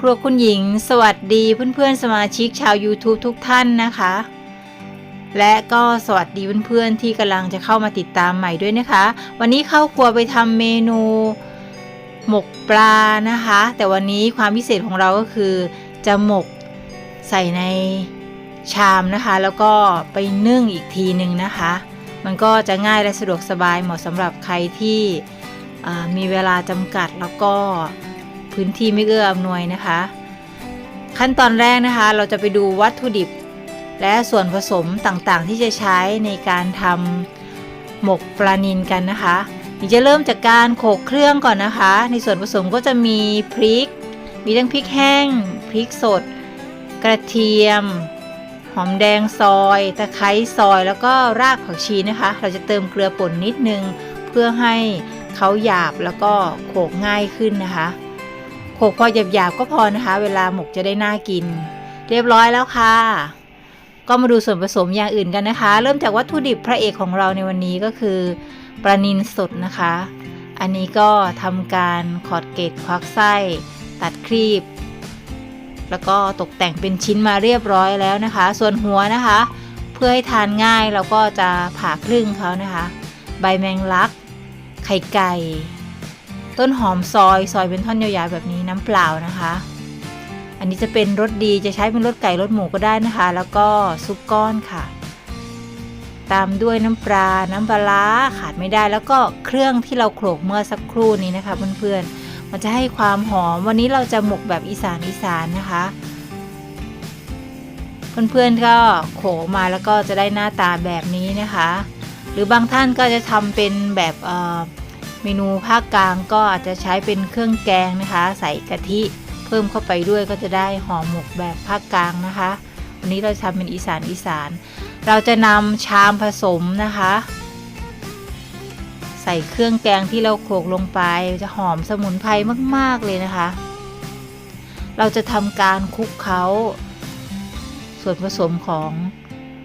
ครัวคุณหญิง สวัสดีเพื่อนๆสมาชิกชาว YouTube ทุกท่านนะคะ และก็สวัสดีเพื่อนๆที่กำลังจะเข้ามาติดตามใหม่ด้วยนะคะ วันนี้เข้าครัวไปทำเมนูหมกปลานะคะ แต่วันนี้ความพิเศษของเราก็คือ จะหมกใส่ในชามนะคะ แล้วก็ไปนึ่งอีกทีหนึ่งนะคะ มันก็จะง่ายและสะดวกสบายเหมาะสำหรับใครที่มีเวลาจำกัดแล้วก็ พื้นที่ไม่เอื้ออำนวยนะคะ ขั้นตอนแรกนะคะ เราจะไปดูวัตถุดิบ และส่วนผสมต่างๆ ที่จะใช้ในการทำหมกปลานิลกันนะคะเดี๋ยวจะเริ่มจากการโขลกเครื่องก่อนนะคะ ในส่วนผสมก็จะมีพริก มีทั้งพริกแห้ง พริกสด กระเทียม หอมแดงซอย ตะไคร้ซอย แล้วก็รากผักชีนะคะ เราจะเติมเกลือป่นนิดนึง เพื่อให้เขาหยาบแล้วก็โขลกง่ายขึ้นนะคะ โขลกพอหยาบๆก็พอนะคะ เวลาหมกจะได้น่ากิน เรียบร้อยแล้วค่ะ ก็มาดูส่วนผสมอย่างอื่นกันนะคะ เริ่มจากวัตถุดิบพระเอกของเราในวันนี้ก็คือปลานิลสดนะคะ อันนี้ก็ทำการขอดเกล็ดควักไส้ ตัดครีบ แล้วก็ตกแต่งเป็นชิ้นมาเรียบร้อยแล้วนะคะ ส่วนหัวนะคะ เพื่อให้ทานง่ายเราก็จะผ่าครึ่งเขานะคะ ใบแมงลัก ไข่ไก่ ต้นหอมซอยซอยเป็นท่อนยาวๆแบบนี้น้ำเปล่านะคะ อันนี้จะเป็นรสดีจะใช้เป็นรสไก่รสหมูก็ได้นะคะ แล้วก็ซุปก้อนค่ะ ตามด้วยน้ำปลา น้ำปลาร้าขาดไม่ได้ แล้วก็เครื่องที่เราโขลกเมื่อสักครู่นี้นะคะเพื่อนๆมันจะให้ความหอมวันนี้เราจะหมกแบบอีสานอีสานนะคะเพื่อนๆก็โขลมาแล้วก็จะได้หน้าตาแบบนี้นะคะ หรือบางท่านก็จะทำเป็นแบบ เมนูภาคกลางก็อาจจะใช้เป็นเครื่องแกงนะคะ ใส่กะทิเพิ่มเข้าไปด้วยก็จะได้ห่อหมกแบบภาคกลางนะคะ วันนี้เราทำเป็นอีสานอีสาน เราจะนำชามผสมนะคะ ใส่เครื่องแกงที่เราโขลกลงไปจะหอมสมุนไพรมาก ๆ เลยนะคะ เราจะทำการคลุกเคล้าส่วนผสมของ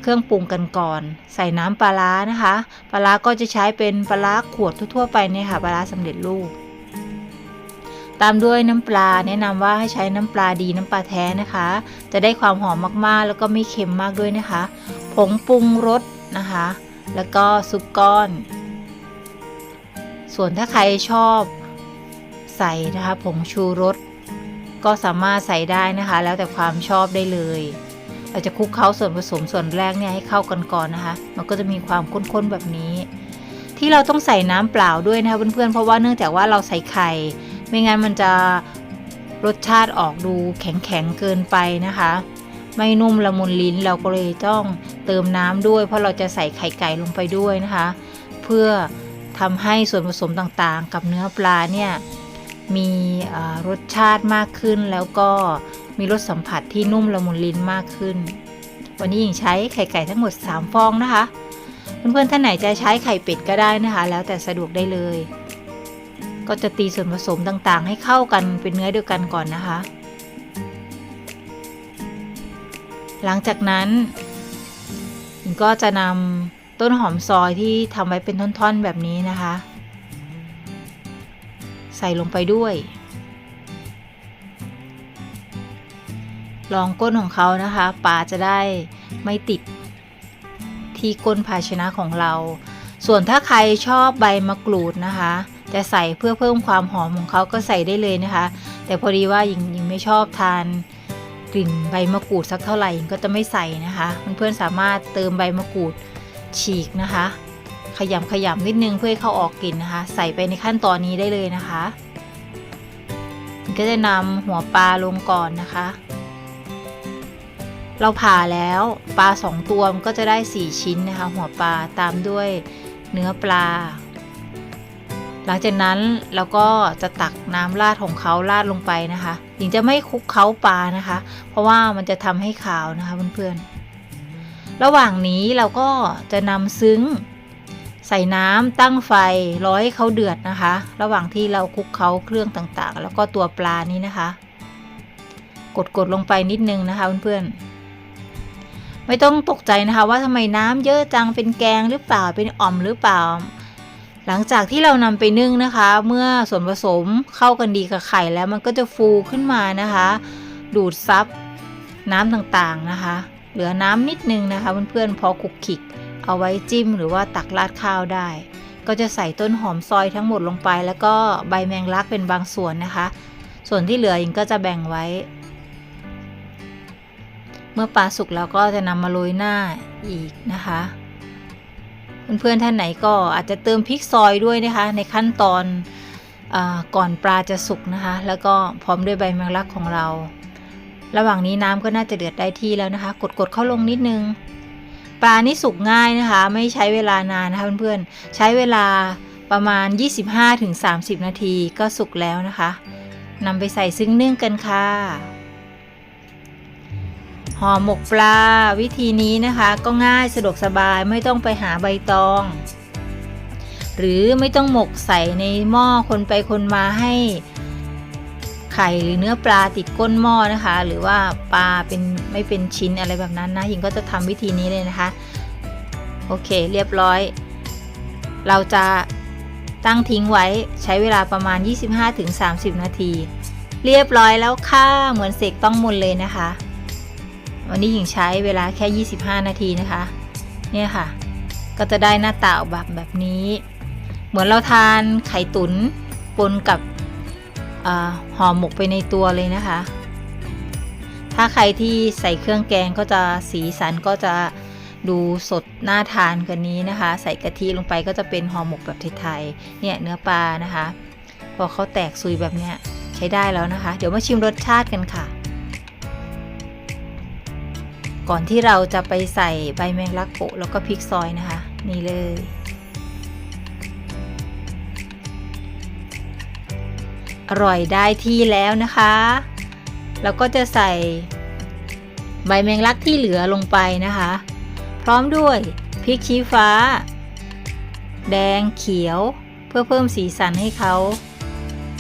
เครื่องปรุงกันก่อน ใส่น้ำปลาร้านะคะ ปลาร้าก็จะใช้เป็นปลาร้าขวดทั่วๆไปเนี่ยค่ะปลาร้าสำเร็จรูป ตามด้วยน้ำปลาแนะนำว่าให้ใช้น้ำปลาดีน้ำปลาแท้นะคะ จะได้ความหอมมากๆ แล้วก็ไม่เค็มมากด้วยนะคะ ผงปรุงรสนะคะ แล้วก็ซุปก้อน ส่วนถ้าใครชอบใส่นะคะผงชูรสก็สามารถใส่ได้นะคะ แล้วแต่ความชอบได้เลย เราจะคลุกเคล้าส่วนผสมส่วนแรกเนี่ยให้เข้ากันก่อนนะคะ มันก็จะมีความข้นๆแบบนี้ ที่เราต้องใส่น้ำเปล่าด้วยนะคะเพื่อนๆเพราะว่าเนื่องจากว่าเราใส่ไข่ ไม่งั้นมันจะรสชาติออกดูแข็งๆเกินไปนะคะ ไม่นุ่มละมุนลิ้นเราก็เลยต้องเติมน้ำด้วย เพราะเราจะใส่ไข่ไก่ลงไปด้วยนะคะ เพื่อทำให้ส่วนผสมต่างๆ กับเนื้อปลาเนี่ยมีรสชาติมากขึ้นแล้วก็ มีรสสัมผัสที่นุ่มละมุนลิ้นมากขึ้น วันนี้หญิงใช้ไข่ไก่ทั้งหมด 3 ฟองนะคะ เพื่อนๆท่านไหนจะใช้ไข่เป็ดก็ได้นะคะ แล้วแต่สะดวกได้เลย ก็จะตีส่วนผสมต่างๆ ให้เข้ากันเป็นเนื้อเดียวกันก่อนนะคะ หลังจากนั้นหญิงก็จะนำต้นหอมซอยที่ทำไว้เป็นท่อนๆแบบนี้นะคะ ใส่ลงไปด้วย ลองก้นของเขานะคะปลาจะได้ไม่ติดที่ก้นภาชนะของเรา ส่วนถ้าใครชอบใบมะกรูดนะคะ จะใส่เพื่อเพิ่มความหอมของเขาก็ใส่ได้เลยนะคะ แต่พอดีว่าหญิงหญิงไม่ชอบทานกลิ่นใบมะกรูดสักเท่าไหร่หญิงก็จะไม่ใส่นะคะเพื่อนๆสามารถเติมใบมะกรูดฉีกนะคะ ขยำขยำนิดนึงเพื่อให้เขาออกกลิ่นนะคะ ใส่ไปในขั้นตอนนี้ได้เลยนะคะก็จะนำหัวปลาลงก่อนนะคะ เราผ่าแล้วปลาสองตัวมันก็จะได้ 4 ชิ้นนะคะ หัวปลาตามด้วยเนื้อปลา หลังจากนั้นเราก็จะตักน้ำราดของเขาราดลงไปนะคะหญิงจะไม่คุกเคล้าปลานะคะ เพราะว่ามันจะทำให้ขาวนะคะเพื่อนๆ ระหว่างนี้เราก็จะนำซึ้งใส่น้ำตั้งไฟร้อให้เขาเดือดนะคะ ระหว่างที่เราคลุกเคล้าเครื่องต่างๆ แล้วก็ตัวปลานี้นะคะ กดๆลงไปนิดนึงนะคะเพื่อนๆ ไม่ต้องตกใจนะคะว่าทำไมน้ำเยอะจังเป็นแกงหรือเปล่าเป็นอ่อมหรือเปล่า หลังจากที่เรานำไปนึ่งนะคะ เมื่อส่วนผสมเข้ากันดีกับไข่แล้วมันก็จะฟูขึ้นมานะคะ ดูดซับน้ำต่างๆนะคะ เหลือน้ำนิดนึงนะคะเพื่อนๆพอคลุกคลิก เอาไว้จิ้มหรือว่าตักราดข้าวได้ ก็จะใส่ต้นหอมซอยทั้งหมดลงไป แล้วก็ใบแมงลักเป็นบางส่วนนะคะ ส่วนที่เหลืออิงก็จะแบ่งไว้ เมื่อปลาสุกแล้วก็จะนำมาโรยหน้าอีกนะคะเพื่อนๆท่านไหนก็อาจจะเติมพริกซอยด้วยนะคะ ในขั้นตอนอก่อนปลาจะสุกนะคะ แล้วก็พร้อมด้วยใบแมงลักของเรา ระหว่างนี้น้ำก็น่าจะเดือดได้ที่แล้วนะคะ กดๆเข้าลงนิดนึง ปลานี่สุกง่ายนะคะ ไม่ใช้เวลานานนะคะเพื่อนๆใช้เวลาประมาณ 25-30 นาทีก็สุกแล้วนะคะนำไปใส่ซึ่งนึ่งกันค่ะ ห่อหมกปลา วิธีนี้นะคะก็ง่ายสะดวกสบายไม่ต้องไปหาใบตอง หรือไม่ต้องหมกใส่ในหม้อคนไปคนมาให้ไข่หรือเนื้อปลาติดก้นหม้อนะคะ หรือว่าปลาเป็นไม่เป็นชิ้นอะไรแบบนั้นนะหญิงก็จะทำวิธีนี้เลยนะคะ โอเคเรียบร้อย เราจะตั้งทิ้งไว้ใช้เวลาประมาณ 25-30 นาที เรียบร้อยแล้วค่ะเหมือนเสกต้องมนเลยนะคะ วันนี้หญิงใช้เวลาแค่ 25 นาทีนะคะ เนี่ยค่ะ ก็จะได้หน้าตาออกแบบแบบนี้ เหมือนเราทานไข่ตุ๋นปนกับห่อหมกไปในตัวเลยนะคะ ถ้าใครที่ใส่เครื่องแกงก็จะสีสันก็จะดูสดน่าทานกันนี้นะคะ ใส่กะทิลงไปก็จะเป็นห่อหมกแบบไทยๆเนี่ยเนื้อปลานะคะ พอเขาแตกซุยแบบเนี้ยใช้ได้แล้วนะคะ เดี๋ยวมาชิมรสชาติกันค่ะ ก่อนที่เราจะไปใส่ใบแมงลักโปะแล้วก็พริกซอยนะคะ นี่เลย อร่อยได้ที่แล้วนะคะแล้วก็จะใส่ใบแมงลักที่เหลือลงไปนะคะ พร้อมด้วยพริกชี้ฟ้า แดงเขียว เพื่อเพิ่มสีสันให้เขา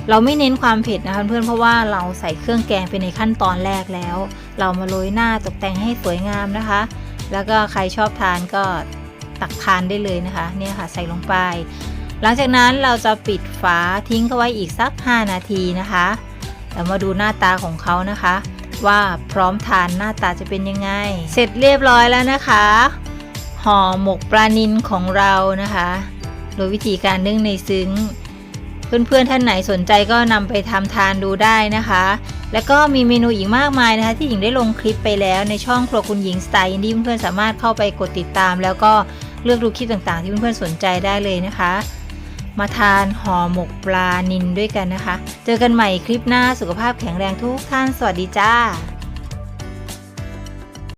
เราไม่เน้นความเผ็ดนะคะเพื่อนๆเพราะว่าเราใส่เครื่องแกงไปในขั้นตอนแรกแล้ว เรามาโรยหน้าตกแต่งให้สวยงามนะคะ แล้วก็ใครชอบทานก็ตักทานได้เลยนะคะ เนี่ยค่ะใส่ลงไป หลังจากนั้นเราจะปิดฝาทิ้งเขาไว้อีกสัก 5 นาทีนะคะแล้วมาดูหน้าตาของเขานะคะ ว่าพร้อมทานหน้าตาจะเป็นยังไง เสร็จเรียบร้อยแล้วนะคะห่อหมกปลานิลของเรานะคะ โดยวิธีการนึ่งในซึ้ง เพื่อนๆท่านไหนสนใจก็นำไปทำทานดูได้นะคะ แล้วก็มีเมนูอีกมากมายนะคะ ที่หญิงได้ลงคลิปไปแล้วในช่องครัวคุณหญิงสไตล์อินดี้เพื่อนๆสามารถเข้าไปกดติดตาม แล้วก็เลือกดูคลิปต่างๆ ที่เพื่อนๆสนใจได้เลยนะคะ มาทานห่อหมกปลานินด้วยกันนะคะ เจอกันใหม่คลิปหน้าสุขภาพแข็งแรงทุกท่านสวัสดีจ้า